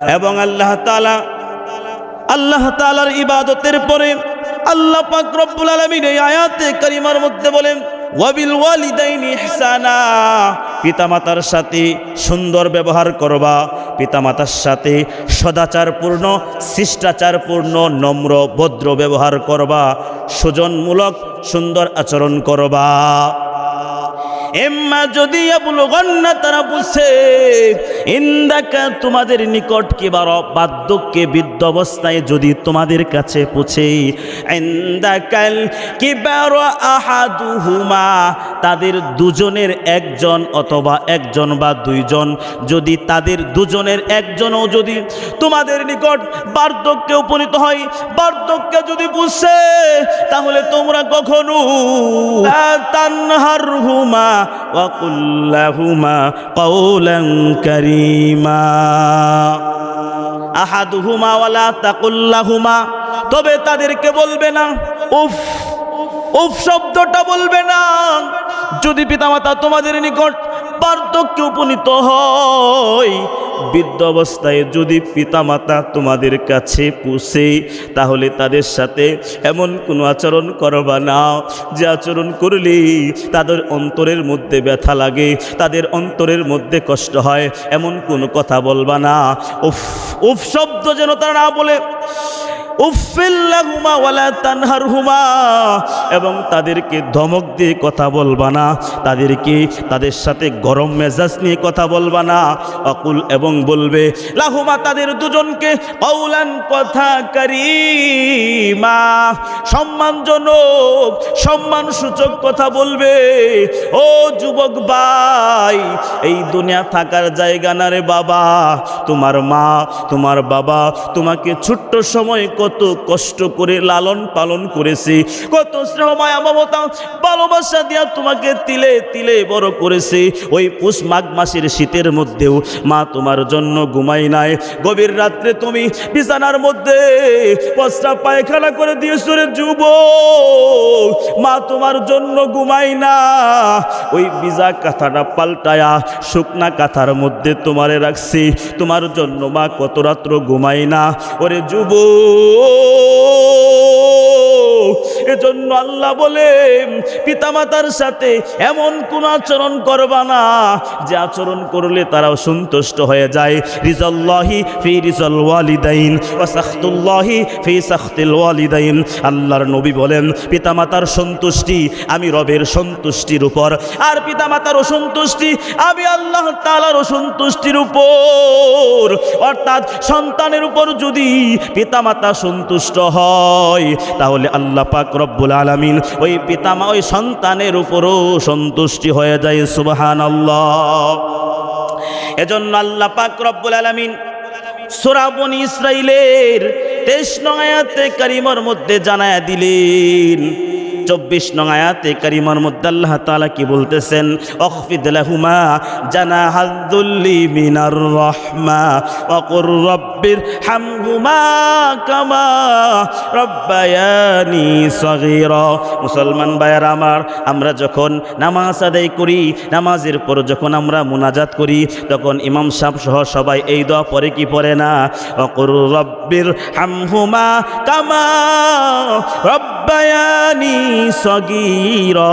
এবং আল্লাহ তালা আল্লাহ তালার ইবাদতের পরে আল্লাহ পাক রব্বুল আলামিন এই আয়াতে কারিমার মধ্যে বলেন, ওয়াবিল ওয়ালিদাইনি ইহসানা। পিতামাতার সাথে সুন্দর ব্যবহার করবা, পিতামাতার সাথে সদাচারপূর্ণ, শিষ্টাচারপূর্ণ, নম্র, ভদ্র ব্যবহার করবা, সুজনমূলক, সুন্দর আচরণ করবা। এম্মা যদি বুলগন্না তারা বুঝছে ইন্দাকা তোমাদের নিকট কিবার বার্ধক্যে বৃদ্ধ অবস্থায় যদি তোমাদের কাছে পুছে, ইন্দাকাল কিবার আহাদুহুমা, তাদের দুজনের একজন অথবা একজন বা দুইজন যদি তাদের দুজনের একজনও যদি তোমাদের নিকট বার্ধক্যে উপনীত হয়, বার্ধক্যে যদি বুঝছে তাহলে তোমরা কখনো তানহার হুমা ওয়াকুল্লাহুমা কৌলং করিমা। আহাদুহুমা ওয়ালা তাকুল্লাহুমা। তবে তাদেরকে বলবে না, উফ উফ শব্দটা বলবে না। যদি পিতামাতা তোমাদের নিকট পার্থক্য উপনীত হয় বৃদ্ধ অবস্থায় যদি পিতামাতা তোমাদের কাছে পুষে, তাহলে তাদের সাথে এমন কোনো আচরণ করবা না। যে আচরণ করলে তাদের অন্তরের মধ্যে ব্যথা লাগে, তাদের অন্তরের মধ্যে কষ্ট হয়, এমন কোনো কথা বলবা না। উফ উফ শব্দ যেন তারা না বলে। ওয়ালা তানহারহুমা। এবং তাদেরকে ধমক দিয়ে কথা বলবা না। তাদেরকে তাদের সাথে গরম মেজাজ নিয়ে কথা বলবা না। অকুল এবং বলবে, লাহুমা, তাদের দুজনকে কৌলান কথা কারিমা সম্মানজনক সম্মান সূচক কথা বলবে। ও যুবক ভাই, এই দুনিয়া থাকার জায়গা না রে বাবা। তোমার মা, তোমার বাবা তোমাকে ছোট্ট সময় কষ্ট করে লালন পালন করেছে, কত স্নেহ মায়া মমতা, ভালোবাসা দিয়া তোমাকে তিলে তিলে বড় করেছে। ওই পুষ মাঘ মাসের শীতের মধ্যেও মা তোমার জন্য ঘুমাই নাই। গভীর রাত্রে তুমি বিছানার মধ্যে পচরা পায়খানা করে দিয়েছ রে যুব মা তোমার জন্য ঘুমাই না। ওই বিজা কাঁথাটা পাল্টায়া শুকনা কাঁথার মধ্যে তোমারে রাখছি। তোমার জন্য মা কত রাত্র ঘুমাই না। ওরে যুব এজন্য আল্লাহ বলে, পিতামাতার সাথে এমন কোন আচরণ করবা না যে আচরণ করলে তারাও সন্তুষ্ট হয়ে যায়। রিজাল্লাহি ফি রিজাল ওয়ালিদাইন ওয়া সাখতুল্লাহি ফি সাখতিল ওয়ালিদাইন। আল্লাহর নবী বলেন, পিতামাতার সন্তুষ্টি আমি রবের সন্তুষ্টির উপর, আর পিতামাতার অসন্তুষ্টি আমি আল্লাহ তাআলার অসন্তুষ্টির উপর। অর্থাৎ সন্তানের উপর যদি পিতামাতা সন্তুষ্ট হয়, তাহলে আল্লাহ পাক রব্বুল আলামিন। ওই পিতামা ওই সন্তানের উপরও সন্তুষ্টি হয়ে যায় সুবহান আল্লাহ এজন্য আল্লাহ পাক রব্বুল আলামিন সোরাবন ইসরাইলের তেইশ নয়াতে কারিমর মধ্যে জানায়া দিলেন চব্বিশ নং আয়াতে কারিমার মধ্যে আল্লাহ তাআলা কি বলতেছেন? অখফিদ লাহুমা জানা হাদ্দুল্লি মিনার রহমা ওয়াকুর রব্বির হামহুমা কামা রব্বায়ানি সগীরা। মুসলমান ভাইয়ার আমার, আমরা যখন নামাজ আদায় করি, নামাজের পর যখন আমরা মুনাজাত করি, তখন ইমাম সাহেব সহ সবাই এই দোয়া পরে কি পড়ে না? অকুর রব্বির হামহুমা কামা রব্বায়ানি সগীরা